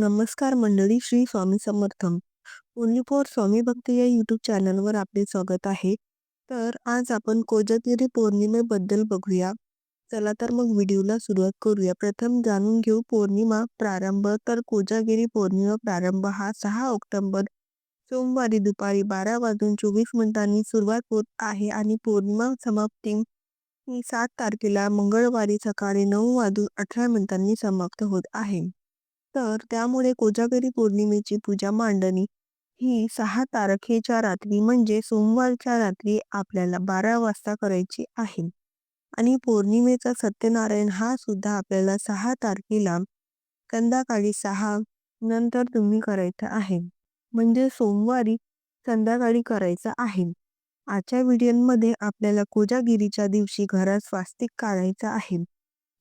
नमस्कार मंडळी, Shri Swami Samartham only for Swami भक्त या यूट्यूब चॅनलवर आपले स्वागत आहे. तर आज आपण कोजागिरी पौर्णिमेबद्दल बघूया. चला तर मग व्हिडिओला सुरुवात करूया. प्रथम जाणून घेऊ पौर्णिमा प्रारंभ. तर कोजागिरी पौर्णिमा प्रारंभ हा सहा ऑक्टोबर, सोमवारी दुपारी बारा वाजून चोवीस मिनिटांनी सुरुवात होत आहे आणि पौर्णिमा समाप्ती सात तारखेला मंगळवारी सकाळी नऊ वाजून अठरा मिनिटांनी समाप्त होत आहे. तर त्यामुळे कोजागरी पौर्णिमेची पूजा मांडणी ही सहा तारखेच्या रात्री म्हणजे सोमवारच्या रात्री आपल्याला बारा वाजता करायची आहे. आणि पौर्णिमेचा सत्यनारायण हा सुद्धा आपल्याला सहा तारखेला संध्याकाळी सहा नंतर तुम्ही करायचं आहे. म्हणजे सोमवारी संध्याकाळी करायचं आहे. आजच्या व्हिडिओमध्ये आपल्याला कोजागिरीच्या दिवशी घरात स्वास्तिक काढायचं आहे.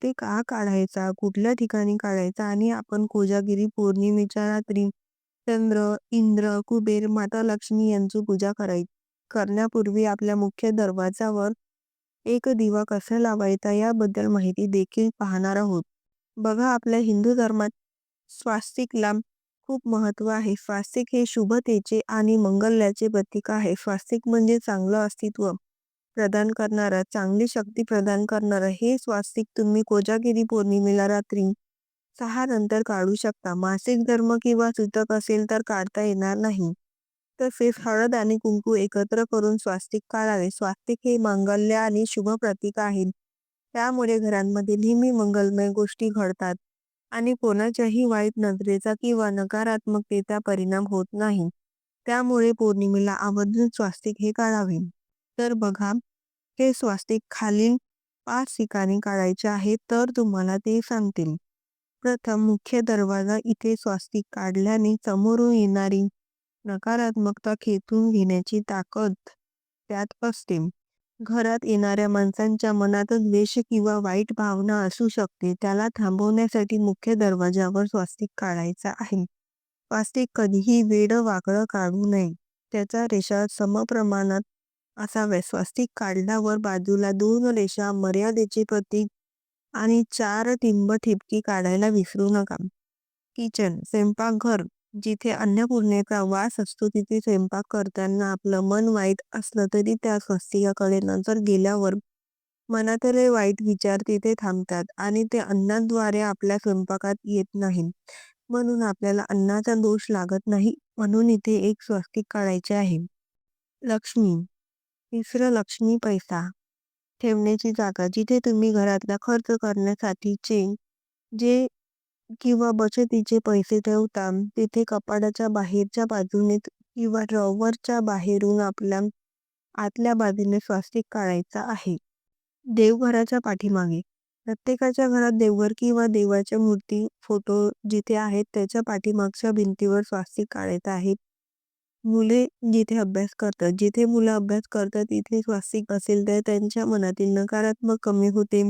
ते का काढायचा? कुठल्या ठिकाणी काढायचा? आणि आपण कोजागिरी पौर्णिमेच्या रात्री चंद्र इंद्र कुबेर माता लक्ष्मी यांची पूजा करायची करण्यापूर्वी आपल्या मुख्य दरवाजावर एक दिवा कसा लावायचा याबद्दल माहिती देखील पाहणार आहोत. बघा आपल्या हिंदू धर्मात स्वास्तिकला खूप महत्त्व आहे. स्वास्तिक हे शुभतेचे आणि मंगल्याचे प्रतीक आहे. स्वास्तिक म्हणजे चांगलं अस्तित्व. प्रदान करणारा चांगली शक्ती प्रदान करणारा हे स्वास्तिक तुम्ही कोजागिरी पौर्णिमेला रात्री सहा नंतर काढू शकता. मासिक धर्म किंवा सूतक असेल तर काढता येणार नाही. तसेच हळद आणि कुंकू एकत्र करून स्वास्तिक काढावे. स्वास्तिक हे मांगल्य आणि शुभ प्रतीक आहे. त्यामुळे घरांमध्ये नेहमी मंगलमय गोष्टी घडतात आणि कोणाच्याही वाईट नजरेचा किंवा नकारात्मकतेचा परिणाम होत नाही. त्यामुळे पौर्णिमेला आवर्जून स्वास्तिक हे काढावे. तर बघा हे स्वास्तिक खालील पाच ठिकाणी काढायचे आहे तर तुम्हाला ते सांगतील. प्रथम मुख्य दरवाजा इथे स्वास्तिक काढल्याने समोरून येणारी नकारात्मकता खेचून घेण्याची ताकद त्यात असते. घरात येणाऱ्या माणसांच्या मनात द्वेष किंवा वाईट भावना असू शकते त्याला थांबवण्यासाठी मुख्य दरवाजावर स्वास्तिक काढायचा आहे. स्वास्तिक कधीही वेड वाकडं काढू नये. त्याचा रेषा समप्रमाणात असावे स्वास्तिक काढल्यावर बाजूला दोन रेषा मर्यादेचे प्रतीक आणि चार टिंब ठिपकी काढायला विसरू नका. किचन स्वयंपाकघर जिथे अन्नपूर्णेचा वास असतो तिथे स्वयंपाक करताना आपलं मन वाईट असलं तरी त्या स्वस्तिकाकडे नजर गेल्यावर मनातले वाईट विचार तिथे थांबतात आणि ते अन्नाद्वारे आपल्या स्वयंपाकात येत नाही म्हणून आपल्याला अन्नाचा दोष लागत नाही म्हणून इथे एक स्वस्तिक काढायचे आहे. लक्ष्मी तिसरं लक्ष्मी पैसा. ठेवण्याची जागा जिथे तुम्ही घरातला खर्च करण्यासाठीचे जे किंवा बचतीचे पैसे ठेवता तिथे कपाडाच्या बाहेरच्या बाजूने किंवा ड्रॉवरच्या बाहेरून आपल्या आतल्या बाजूने स्वास्तिक काढायचा आहे. देवघराच्या पाठीमागे. प्रत्येकाच्या घरात देवघर किंवा देवाच्या मूर्ती फोटो जिथे आहेत त्याच्या पाठीमागच्या भिंतीवर स्वास्तिक काढायचा आहे. मुले जिथे अभ्यास करतात जिथे मुलं अभ्यास करतात तिथे स्वास्तिक असेल तर त्यांच्या मनातील नकारात्मक कमी होते.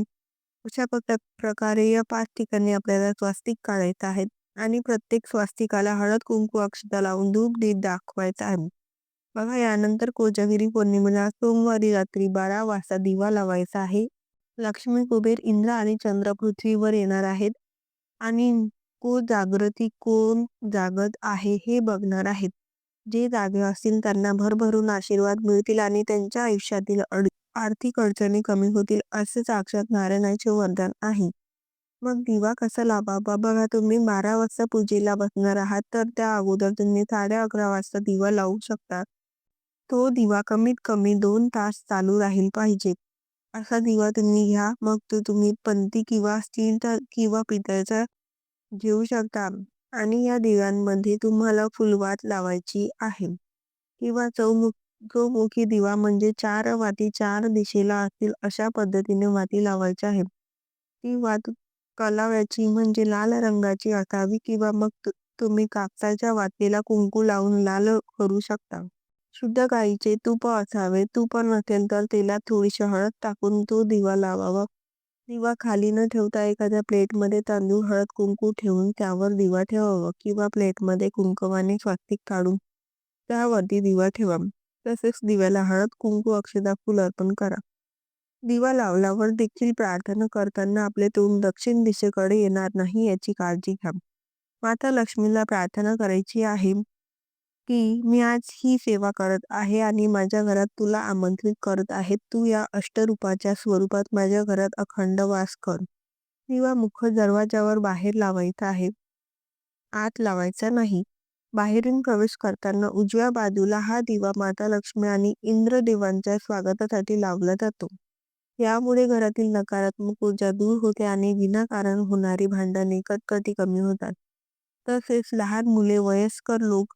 अशा प्रकारे या पाच ठिकाणी आपल्याला स्वास्तिक काढायचं आहे आणि प्रत्येक स्वास्तिकाला हळद कुंकू अक्षता लावून धूप दीप दाखवायचा आहे. बघा यानंतर कोजागिरी पौर्णिमेला सोमवारी रात्री बारा वाजता दिवा लावायचा आहे. लक्ष्मी कुबेर इंद्र आणि चंद्र पृथ्वीवर येणार आहेत आणि को जागृती कोण जागत आहे हे बघणार आहेत. जे जागे असतील त्यांना भरभरून आशीर्वाद मिळतील आणि त्यांच्या आयुष्यातील आर्थिक अडचणी कमी होतील असे साक्षात नारायणाचे वरदान आहे. मग दिवा कसा लावावा? बघा तुम्ही बारा वाजता पूजेला बसणार आहात तर त्या अगोदर तुम्ही साडे अकरा वाजता दिवा लावू शकता. तो दिवा कमीत कमी दोन तास चालू राहील पाहिजे. असा दिवा तुम्ही घ्या मग तो तुम्ही पंती किंवा स्टीलचा किंवा पितळचा घेऊ शकता. आणि या दिव्यांमध्ये तुम्हाला फुलवात लावायची आहे. किंवा चौमुख चौमुखी दिवा म्हणजे चार वाती चार दिशेला असतील अशा पद्धतीने वाती लावायची आहे ती वात कलाव्याची म्हणजे लाल रंगाची असावी किंवा मग तुम्ही कापसाच्या वातीला कुंकू लावून लाल करू शकता. शुद्ध गाईचे तूप असावे. तूप नसेल तर तेलात थोडीशी हळद टाकून तो दिवा लावावा. दिवा खाली न ठेवता एखाद्या प्लेटमध्ये तांदूळ हळद कुंकू ठेवून त्यावर दिवा ठेवावा किंवा प्लेटमध्ये कुंकवाने स्वास्तिक काढून त्यावरती दिवा ठेवा. तसेच दिव्याला हळद कुंकू अक्षदा फुल अर्पण करा. दिवा लावल्यावर देखील प्रार्थना करताना आपले तोंड दक्षिण दिशेकडे येणार नाही याची काळजी घ्या. माता लक्ष्मीला प्रार्थना करायची आहे. की मी आज ही सेवा करत आहे आणि माझ्या घरात तुला आमंत्रित करत आहे. तू या अष्टरूपाच्या स्वरूपात माझ्या घरात अखंड वास कर. दिवा मुख्य दरवाजावर बाहेर लावायचा आहे. आत लावायचा नाही. बाहेरून प्रवेश करताना उजव्या बाजूला हा दिवा माता लक्ष्मी आणि इंद्रदेवांच्या स्वागतासाठी लावला जातो. यामुळे घरातील नकारात्मक ऊर्जा दूर होते आणि विनाकारण होणारी भांडणे कटकटी कमी होतात. तसेच लहान मुले वयस्कर लोक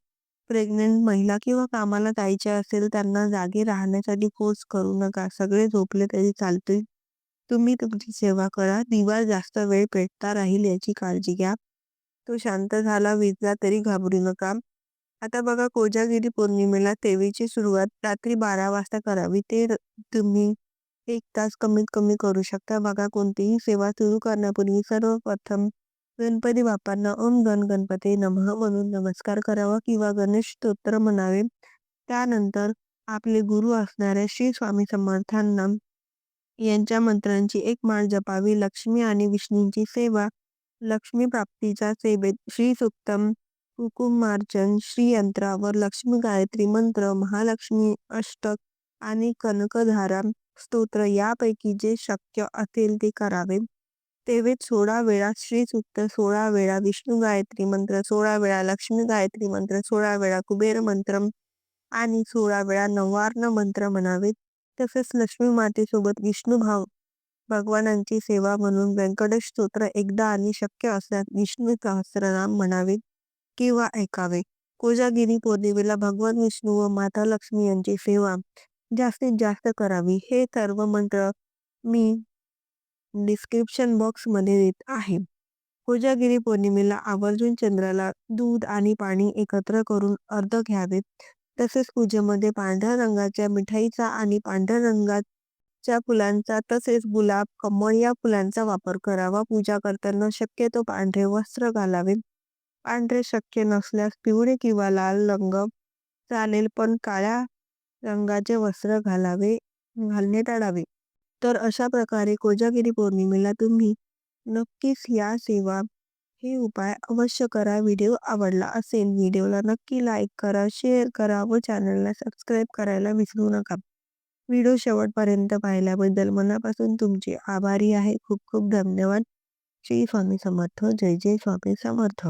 प्रेग्नंट महिला किंवा कामाला जायचे असेल त्यांना जागे राहण्यासाठी फोर्स करू नका. सगळे झोपले तरी चालतील. तुम्ही तुमची सेवा करा. दिवा जास्त वेळ पेटता राहील याची काळजी घ्या. तो शांत झाला विजला तरी घाबरू नका. आता बघा कोजागिरी पौर्णिमेला तेवीची सुरुवात रात्री बारा वाजता करावी. ते तुम्ही एक तास कमीत कमी करू शकता. बघा कोणतीही सेवा सुरू करण्यापूर्वी सर्वप्रथम गणपती बाप्पांना ओम गण गणपती नमः म्हणून नमस्कार करावा किंवा गणेश स्तोत्र म्हणावे. त्यानंतर आपले गुरु असणाऱ्या श्री स्वामी समर्थांना यांच्या मंत्रांची एक माळ जपावी. लक्ष्मी आणि विष्णूंची सेवा लक्ष्मी प्राप्तीच्या सेवेत श्री सुक्तम कुकुमार्चन श्रीयंत्रावर लक्ष्मी गायत्री मंत्र महालक्ष्मी अष्टक आणि कनकधारा स्तोत्र यापैकी जे शक्य असेल ते करावे. तेवेत सोळा वेळा श्री सूक्त सोळा वेळा विष्णू गायत्री मंत्र सोळा वेळा लक्ष्मी गायत्री मंत्र सोळा वेळा कुबेर मंत्र आणि सोळा वेळा नवार्ण मंत्र म्हणावेत. तसेच लक्ष्मी मातेसोबत विष्णू भाव भगवानांची सेवा म्हणून व्यंकटेश स्तोत्र एकदा आणि शक्य असल्यास विष्णू सहस्रनाम म्हणावे किंवा ऐकावे. कोजागिरी पौर्णिमेला भगवान विष्णू व माता लक्ष्मी यांची सेवा जास्तीत जास्त करावी. हे सर्व मंत्र मी डिस्क्रिप्शन बॉक्समध्ये देत आहे. कोजागिरी पौर्णिमेला आवर्जून चंद्राला दूध आणि पाणी एकत्र करून अर्ध घ्यावे तसेच पूजेमध्ये पांढऱ्या रंगाच्या मिठाईचा आणि पांढऱ्या रंगाच्या फुलांचा तसेच गुलाब कमळ या फुलांचा वापर करावा. पूजा करताना शक्यतो पांढरे वस्त्र घालावे पांढरे शक्य नसल्यास पिवळे किंवा लाल रंग चालेल पण काळ्या रंगाचे वस्त्र घालावे घालणे टाळावे तर अशा प्रकारे कोजागिरी पौर्णिमेला तुम्ही नक्कीच या सेवा हे उपाय अवश्य करा. व्हिडिओ आवडला असेल व्हिडिओला नक्की लाईक करा शेअर करा व चॅनलला सबस्क्राईब करायला विसरू नका. व्हिडिओ शेवटपर्यंत पाहिल्याबद्दल मनापासून तुमचे आभारी आहे. खूप खूप धन्यवाद. श्री स्वामी समर्थ. जय जय स्वामी समर्थ.